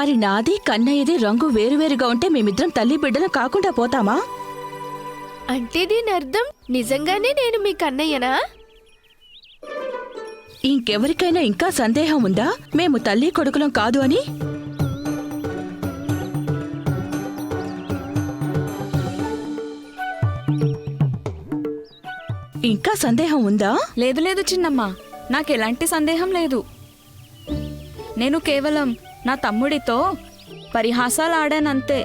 మరి నాది కన్నయ్యది రంగు వేరువేరుగా ఉంటే మేమిద్దరం తల్లి బిడ్డలం కాకుండా పోతామా? అంటే దీని అర్థం నిజంగానే నేను మీ కన్నయ్యనా? ఇంకెవరికైనా ఇంకా సందేహం ఉందా? మేము తల్లి కొడుకులం కాదు అని? ఇంకా సందేహం ఉందా? లేదు లేదు చిన్నమ్మ. నాకు ఎలాంటి సందేహం లేదు. నేను కేవలం నా తమ్ముడితో పరిహాసాలు ఆడానంతే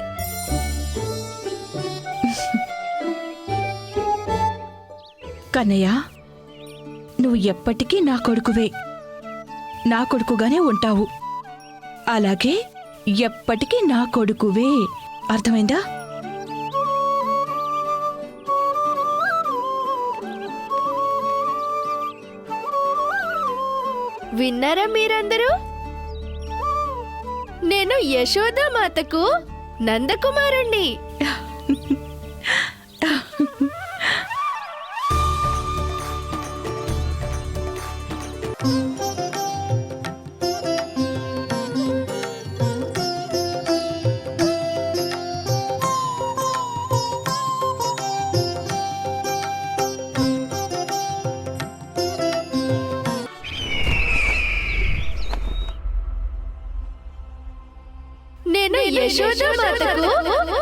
కన్నయ్య నువ్వు ఎప్పటికీ నా కొడుకువే. నా కొడుకుగానే ఉంటావు. అలాగే ఎప్పటికీ నా కొడుకువే. అర్థమైందా? విన్నారా మీరందరూ? నేను యశోద మాతకు నందకుమారుణ్ణి.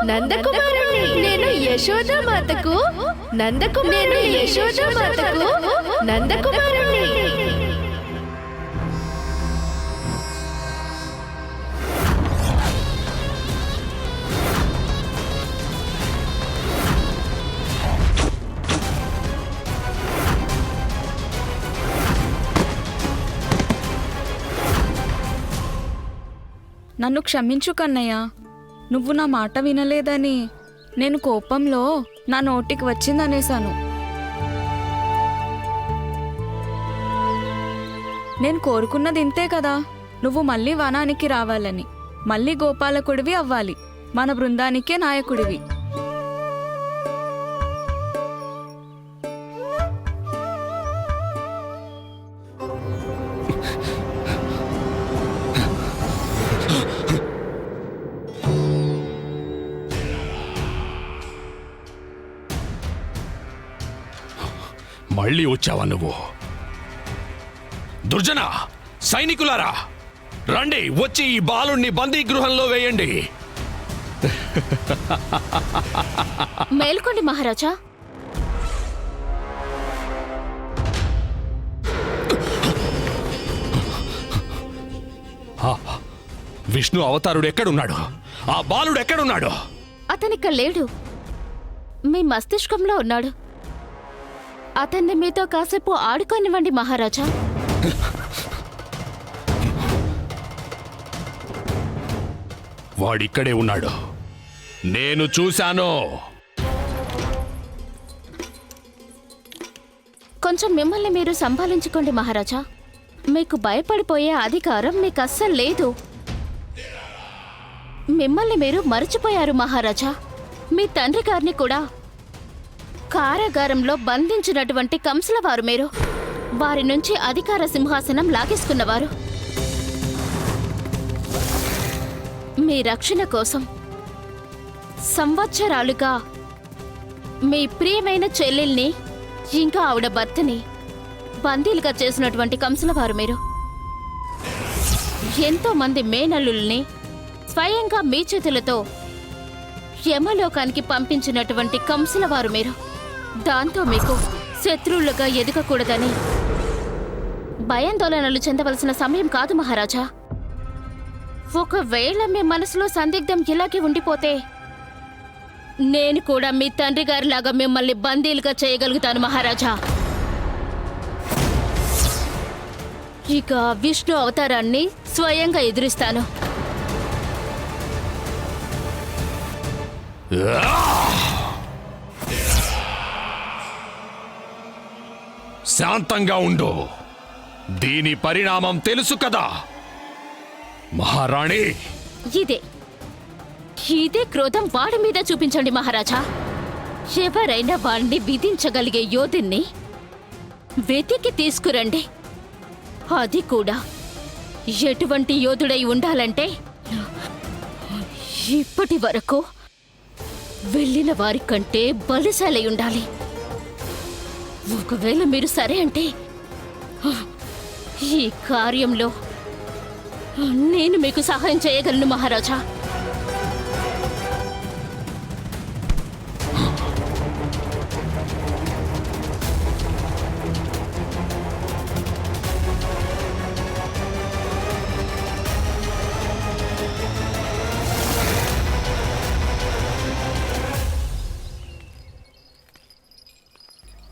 నందకుమారుణ్ణి. నేను యశోద మాతకు. నందకు నేను యశోద మాతకు. నందకుమారుణ్ణి. నన్ను క్షమించు కన్నయ్య. నువ్వు నా మాట వినలేదని నేను కోపంలో నా నోటికి వచ్చిందనేశాను. నేను కోరుకున్నది ఇంతే కదా. నువ్వు మళ్ళీ వనానికి రావాలని మళ్ళీ గోపాలకుడివి అవ్వాలి మన బృందానికే నాయకుడివి. మళ్ళీ వచ్చావా నువ్వు? దుర్జన సైనికులారా రండి వచ్చి ఈ బాలుణ్ణి బందీ గృహంలో వేయండి. మేల్కోండి మహారాజా. విష్ణు అవతారుడు ఎక్కడున్నాడు? ఆ బాలుడు ఎక్కడున్నాడు? అతనిక్క లేడు. మీ మస్తిష్కంలో ఉన్నాడు. అతన్ని మీతో కాసేపు ఆడుకోనివ్వండి మహారాజా. వాడిక్కడే ఉన్నాడు. నేను చూశాను. కొంచెం మిమ్మల్ని మీరు సంభాలించుకోండి మహారాజా. మీకు భయపడిపోయే అధికారం మీకు అస్సలు లేదు. మిమ్మల్ని మీరు మర్చిపోయారు మహారాజా. మీ తండ్రి గారిని కూడా కారాగారంలో బంధించినటువంటి కంసుల వారు మీరు. వారి నుంచి అధికార సింహాసనం లాగేసుకున్నవారు. మీ రక్షణ కోసం సంవత్సరాలుగా మీ ప్రియమైన చెల్లెల్ని ఇంకా ఆవిడ భర్తని బందీలుగా చేసినటువంటి కంసులవారు మీరు. ఎంతో మంది మేనల్లుల్ని స్వయంగా మీ చేతులతో యమలోకానికి పంపించినటువంటి కంసులవారు మీరు. దాంతో మీకు శత్రువులుగా ఎదగకూడదని. భయాందోళనలు చెందవలసిన సమయం కాదు మహారాజా. ఒకవేళ మీ మనసులో సందిగ్ధం ఇలాగే ఉండిపోతే నేను కూడా మీ తండ్రి గారిలాగా మిమ్మల్ని బందీలుగా చేయగలుగుతాను మహారాజా. ఇక విష్ణు అవతారాన్ని స్వయంగా ఎదురిస్తాను. శాంతంగా ఉండు. దీని పరిణామం తెలుసు కదా. మహారాణి! ఇదే. ఇదే క్రోధం వాడి మీద చూపించండి మహారాజా. ఎవరైనా వాణ్ణి విధించగలిగే యోధుణ్ణి వెతికి తీసుకురండి. అది కూడా ఎటువంటి యోధుడై ఉండాలంటే ఇప్పటి వరకు వెళ్ళిన వారి కంటే బలిశాలై ఉండాలి. ఒకవేళ మీరు సరే అంటే ఈ కార్యంలో నేను మీకు సహాయం చేయగలను మహారాజా.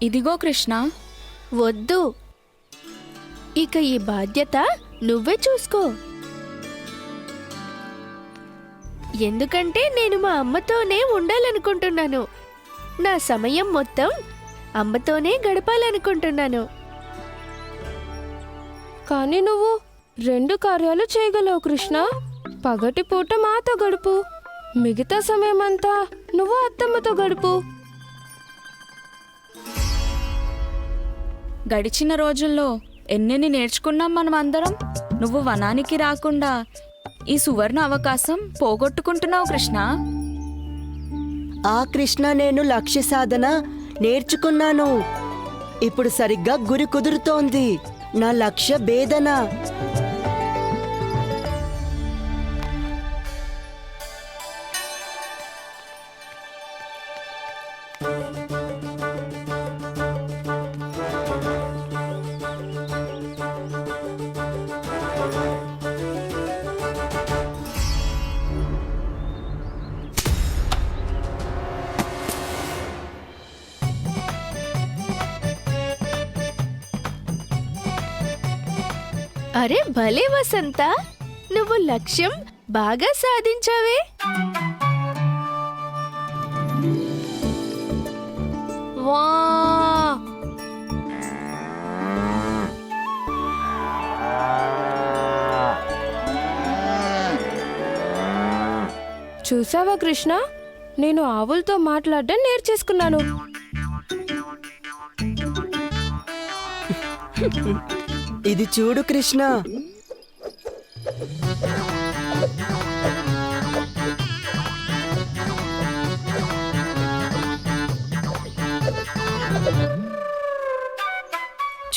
ఇదిగో కృష్ణ. వద్దు. ఇక ఈ బాధ్యత నువ్వే చూసుకో. ఎందుకంటే నేను మా అమ్మతోనే ఉండాలనుకుంటున్నాను. నా సమయం మొత్తం అమ్మతోనే గడపాలనుకుంటున్నాను. కానీ నువ్వు రెండు కార్యాలు చేయగలవు కృష్ణ. పగటి పూట మాతో గడుపు. మిగతా సమయమంతా నువ్వు అత్తమ్మతో గడుపు. గడిచిన రోజుల్లో ఎన్నెన్ని నేర్చుకున్నాం మనం అందరం నువ్వు వనానికి రాకుండా ఈ సువర్ణ అవకాశం పోగొట్టుకుంటున్నావు కృష్ణ. ఆ కృష్ణ నేను లక్ష్య సాధన నేర్చుకున్నాను. ఇప్పుడు సరిగ్గా గురి కుదురుతోంది. నా లక్ష్య భేదన అరే భలే వసంత! నువ్వు లక్ష్యం బాగా సాధించావే. వా! చూసావా కృష్ణ? నేను ఆవులతో మాట్లాడడం నేర్చేసుకున్నాను. ఇది చూడు కృష్ణ.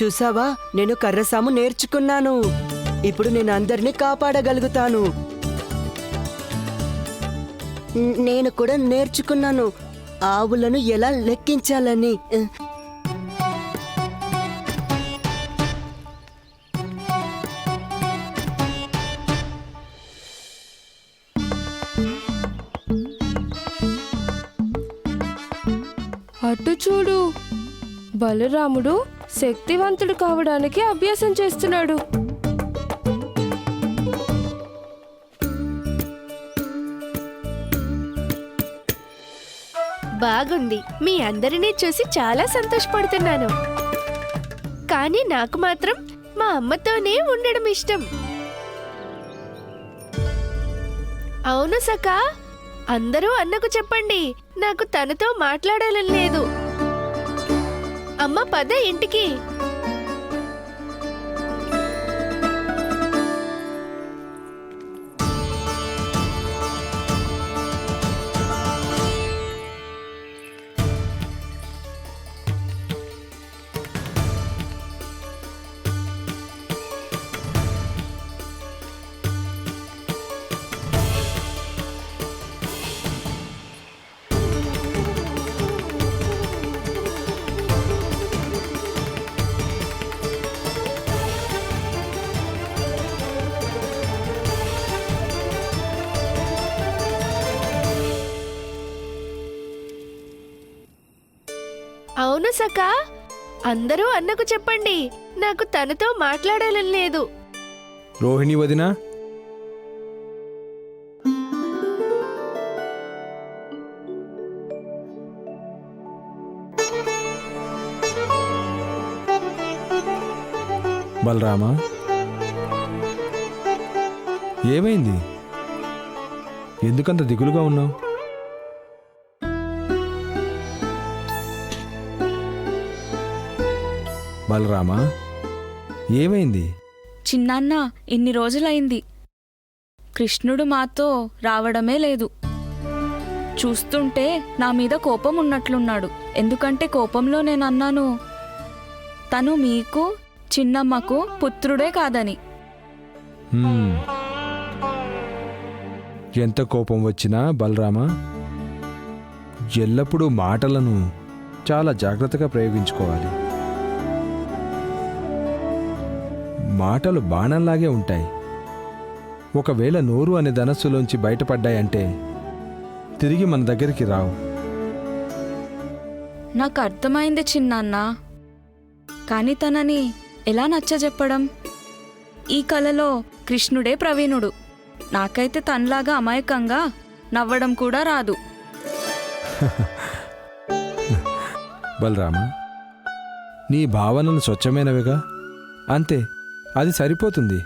చూసావా? నేను కర్రసాము నేర్చుకున్నాను. ఇప్పుడు నేను అందరినీ కాపాడగలుగుతాను. నేను కూడా నేర్చుకున్నాను. ఆవులను ఎలా లెక్కించాలని? అటు చూడు. బలరాముడు శక్తివంతుడు కావడానికి అభ్యాసం చేస్తున్నాడు. బాగుంది. మీ అందరినీ చూసి చాలా సంతోషపడుతున్నాను. కానీ నాకు మాత్రం మా అమ్మతోనే ఉండడం ఇష్టం. అవును సకా అందరూ అన్నకు చెప్పండి. నాకు తనతో మాట్లాడాలని లేదు. అమ్మ పద ఇంటికి. అవును సకా అందరూ అన్నకు చెప్పండి. నాకు తనతో మాట్లాడాలని లేదు. రోహిణి వదిన. బలరామా. ఏమైంది? ఎందుకంత దిగులుగా ఉన్నావు? బలరామా ఏమైంది? చిన్నాన్న ఇన్ని రోజులైంది. కృష్ణుడు మాతో రావడమే లేదు. చూస్తుంటే నా మీద కోపం ఉన్నట్లున్నాడు. ఎందుకంటే కోపంలో నేను అన్నాను తను మీకు చిన్నమ్మకు పుత్రుడే కాదని. ఎంత కోపం వచ్చినా బలరామా ఎల్లప్పుడూ మాటలను చాలా జాగ్రత్తగా ప్రయోగించుకోవాలి. మాటలు బాణంలాగే ఉంటాయి. ఒకవేళ నోరు అనే ధనస్సులోంచి బయటపడ్డాయంటే తిరిగి మన దగ్గరికి రావు. నాకు అర్థమైంది చిన్నాన్న. కానీ తనని ఎలా నచ్చజెప్పడం? ఈ కలలో కృష్ణుడే ప్రవీణుడు. నాకైతే తనలాగా అమాయకంగా నవ్వడం కూడా రాదు. బలరామా నీ భావనలు స్వచ్ఛమైనవిగా? అంతే. అది సరిపోతుంది.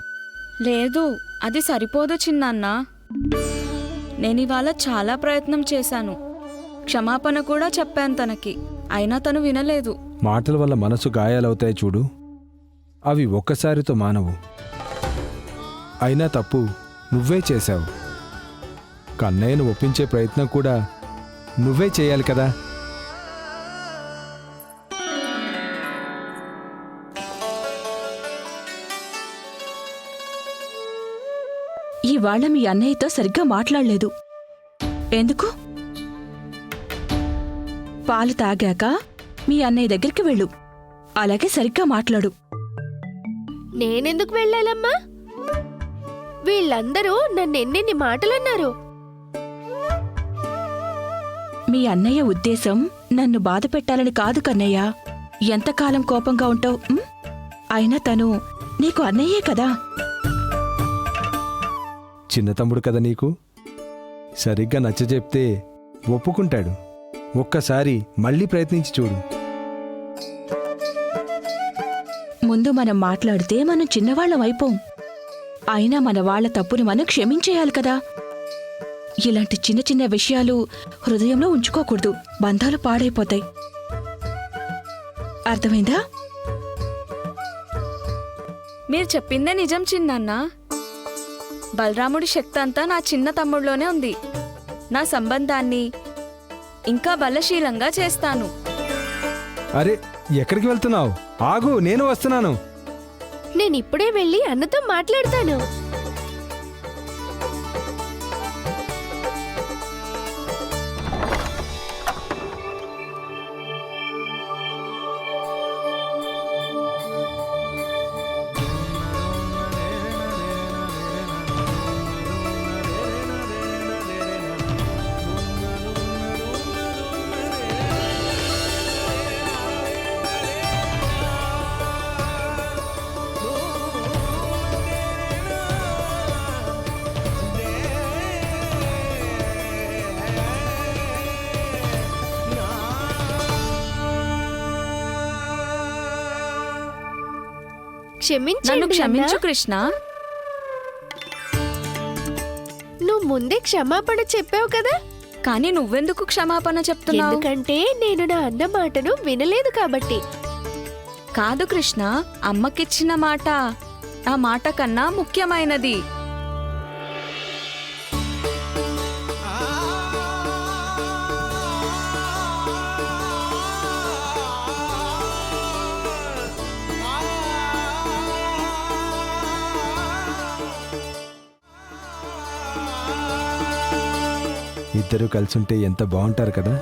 లేదు అది సరిపోదు చిన్నాన్న. నేను ఇవాళ చాలా ప్రయత్నం చేశాను. క్షమాపణ కూడా చెప్పాను తనకి. అయినా తను వినలేదు. మాటల వల్ల మనసు గాయాలవుతాయి చూడు. అవి ఒక్కసారితో మానవు. అయినా తప్పు నువ్వే చేశావు. కన్నయ్యను ఒప్పించే ప్రయత్నం కూడా నువ్వే చేయాలి కదా? ఇవాళ మీ అన్నయ్యతో సరిగ్గా మాట్లాడలేదు. ఎందుకు? పాలు తాగాక మీ అన్నయ్య దగ్గరికి వెళ్ళు. అలాగే సరిగ్గా మాట్లాడు. నేనెందుకు వెళ్ళాలమ్మా? వీళ్ళందరూ నన్ను ఎన్నెన్ని మాటలన్నారు? మీ అన్నయ్య ఉద్దేశం నన్ను బాధ పెట్టాలని కాదు కన్నయ్య. ఎంతకాలం కోపంగా ఉంటావు? అయినా తను నీకు అన్నయ్యే కదా. చిన్న తమ్ముడు కదా నీకు? సరిగ్గా నచ్చజెప్తే ఒప్పుకుంటాడు. ఒక్కసారి మళ్ళీ ప్రయత్నించి చూడు. ముందు మనం మాట్లాడితే మనం చిన్నవాళ్ళం అయిపోం. అయినా మన వాళ్ళ తప్పుని మనం క్షమించేయాలి కదా. ఇలాంటి చిన్న చిన్న విషయాలు హృదయంలో ఉంచుకోకూడదు. బంధాలు పాడైపోతాయి. అర్థమైందా? మీరు చెప్పిందే నిజం చిన్నన్న. బలరాముడి శక్తి అంతా నా చిన్న తమ్ముడిలోనే ఉంది. నా సంబంధాన్ని ఇంకా బలశీలంగా చేస్తాను. అరే ఎక్కడికి వెళ్తున్నావు? ఆగు నేను వస్తున్నాను. నేను ఇప్పుడే వెళ్ళి అన్నతో మాట్లాడతాను. క్షమించండి నన్ను క్షమించు. కృష్ణ. నువ్వు ముందే క్షమాపణ చెప్పావు కదా? కానీ నువ్వెందుకు క్షమాపణ చెప్తున్నావు? ఎందుకంటే నేను నా అన్న మాటను వినలేదు కాబట్టి. కాదు కృష్ణ అమ్మకిచ్చిన మాట. ఆ మాట కన్నా ముఖ్యమైనది. ఇద్దరు కలిసుంటే ఎంత బాగుంటారు కదా?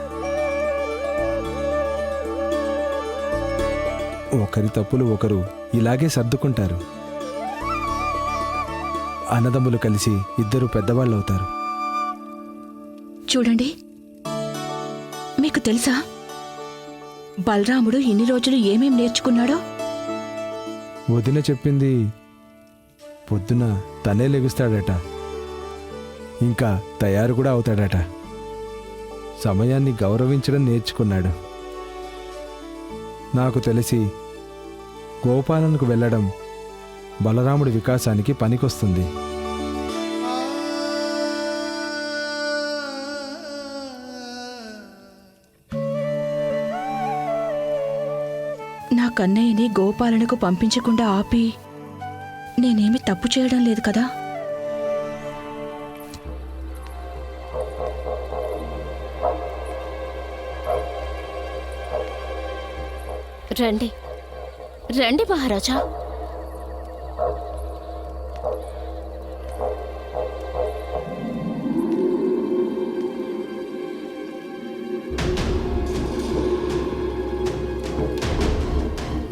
ఒకరి తప్పులు ఒకరు ఇలాగే సర్దుకుంటారు. అన్నదమ్ములు కలిసి ఇద్దరు పెద్దవాళ్ళు అవుతారు చూడండి. మీకు తెలుసా? బలరాముడు ఇన్ని రోజులు ఏమేం నేర్చుకున్నాడో? వదిన చెప్పింది పొద్దున తనే లెగుస్తాడట. ఇంకా తయారు కూడా అవుతాడట. సమయాన్ని గౌరవించడం నేర్చుకున్నాడు. నాకు తెలిసి గోపాలనకు వెళ్ళడం బలరాముడి వికాసానికి పనికొస్తుంది. నా కన్నయ్యని గోపాలనకు పంపించకుండా ఆపి నేనేమి తప్పు చేయడం లేదు కదా? రండి. రండి మహారాజా.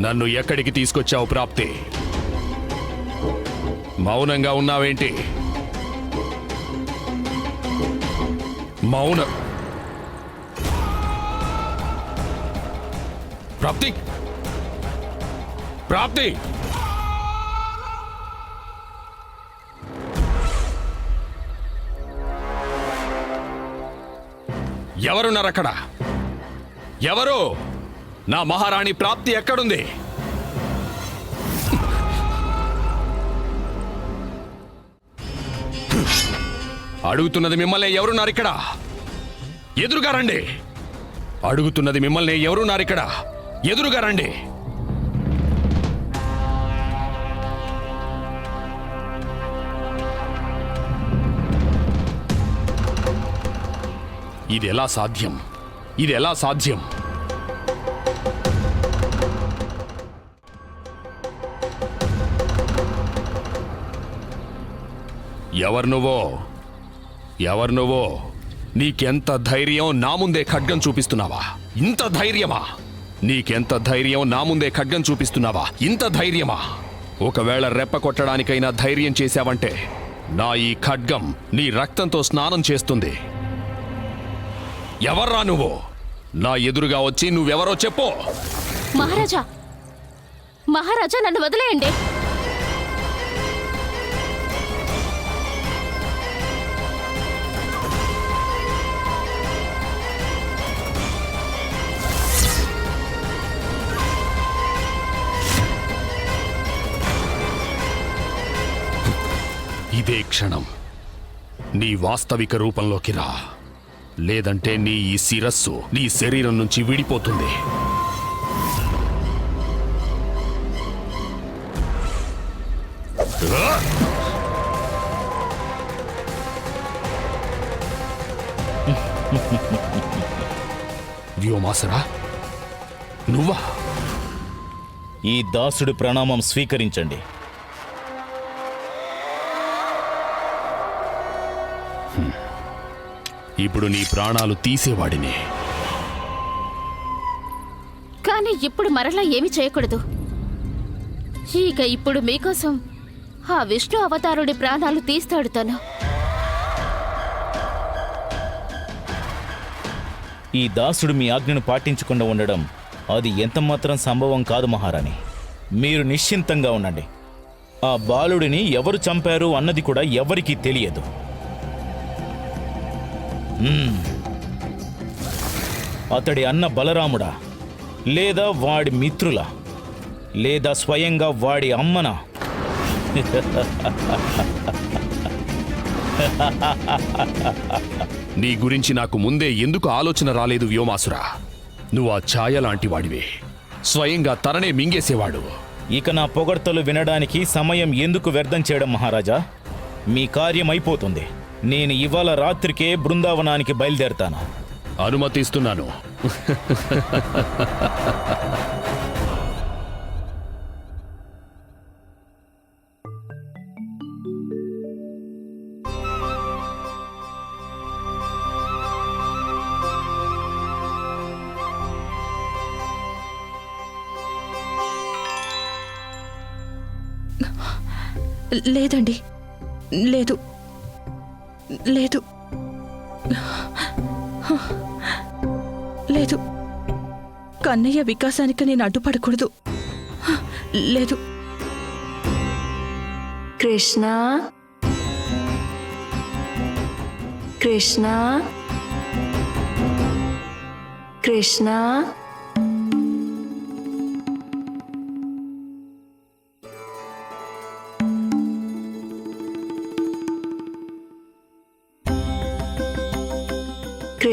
నన్ను ఎక్కడికి తీసుకొచ్చావు ప్రాప్తి? మౌనంగా ఉన్నావేంటి? మౌన. ప్రాప్తి! ప్రాప్తి. ఎవరున్నారు అక్కడ? ఎవరు? నా మహారాణి ప్రాప్తి ఎక్కడుంది? అడుగుతున్నది మిమ్మల్ని ఎవరున్నారు ఇక్కడ? ఎదురుగా రండి. అడుగుతున్నది మిమ్మల్ని ఎవరున్నారు ఇక్కడ? ఎదురుగా రండి. ఇది ఎలా సాధ్యం? ఇది ఎలా సాధ్యం? ఎవరు నువ్వో? ఎవరు నువ్వో? నీకెంత ధైర్యం నా ముందే ఖడ్గం చూపిస్తున్నావా? ఇంత ధైర్యమా? నీకెంత ధైర్యం నా ముందే ఖడ్గం చూపిస్తున్నావా? ఇంత ధైర్యమా? ఒకవేళ రెప్ప కొట్టడానికైనా ధైర్యం చేశావంటే నా ఈ ఖడ్గం నీ రక్తంతో స్నానం చేస్తుంది. ఎవర్రా నువ్వు? నా ఎదురుగా వచ్చి నువ్వెవరో చెప్పు. మహారాజా మహారాజా నన్ను వదిలేయండి. ఇదే క్షణం. నీ వాస్తవిక రూపంలోకి రా. లేదంటే నీ ఈ శిరస్సు నీ శరీరం నుంచి విడిపోతుంది. వ్యోమాసరా నువ్వా? ఈ దాసుడి ప్రణామం స్వీకరించండి. ఇప్పుడు నీ ప్రాణాలు తీసేవాడిని. కానీ ఇప్పుడు మరలా ఏమి చేయకూడదు. ఇక ఇప్పుడు మీకోసం ఆ విష్ణు అవతారుడి ప్రాణాలు తీస్తాడు తను. ఈ దాసుడు మీ ఆజ్ఞను పాటించకుండా ఉండడం అది ఎంతమాత్రం సంభవం కాదు మహారాణి. మీరు నిశ్చింతంగా ఉండండి. ఆ బాలుడిని ఎవరు చంపారు అన్నది కూడా ఎవరికీ తెలియదు. అతడి అన్న బలరాముడా లేదా వాడి మిత్రులా లేదా స్వయంగా వాడి అమ్మనా? నీ గురించి నాకు ముందే ఎందుకు ఆలోచన రాలేదు వ్యోమాసురా? నువ్వు ఆ ఛాయ లాంటి వాడివి. స్వయంగా తననే మింగేసేవాడు. ఇక నా పొగడ్తలు వినడానికి సమయం ఎందుకు వ్యర్థం చేయడం మహారాజా? మీ కార్యం అయిపోతుంది నేను ఇవాళ రాత్రికే బృందావనానికి బయలుదేరతాను. అనుమతిస్తున్నాను. లేదండి. లేదు. లేదు. లేదు. కన్నయ్య వికాసానికి నేను అడ్డుపడకూడదు. లేదు. కృష్ణ? కృష్ణ? కృష్ణ?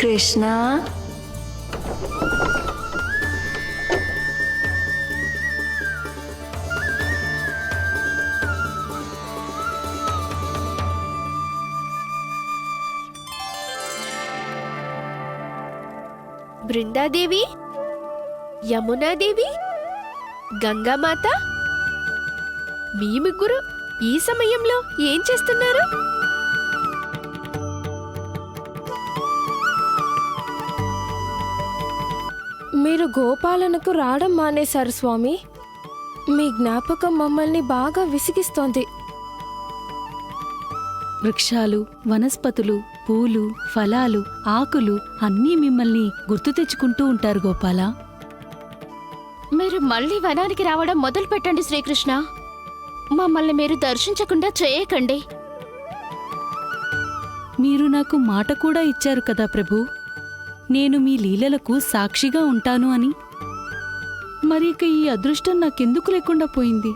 కృష్ణ. బృందాదేవి యమునాదేవి గంగామాత మీ ముగ్గురు ఈ సమయంలో ఏం చేస్తున్నారు? మీరు గోపాలనకు రావడం మానేశారు స్వామి. మీ జ్ఞాపకం మమ్మల్ని బాగా విసిగిస్తోంది. వృక్షాలు వనస్పతులు పూలు ఫలాలు ఆకులు అన్నీ మిమ్మల్ని గుర్తు తెచ్చుకుంటూ ఉంటారు గోపాల. మీరు మళ్ళీ వనానికి రావడం మొదలు పెట్టండి శ్రీకృష్ణ. మమ్మల్ని మీరు దర్శించకుండా చేయకండి. మీరు నాకు మాట కూడా ఇచ్చారు కదా ప్రభు. నేను మీ లీలలకు సాక్షిగా ఉంటాను అని. మరి ఇక ఈ అదృష్టం నాకెందుకు లేకుండా పోయింది?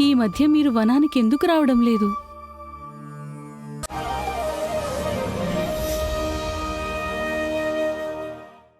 ఈ మధ్య మీరు వనానికి ఎందుకు రావడం లేదు?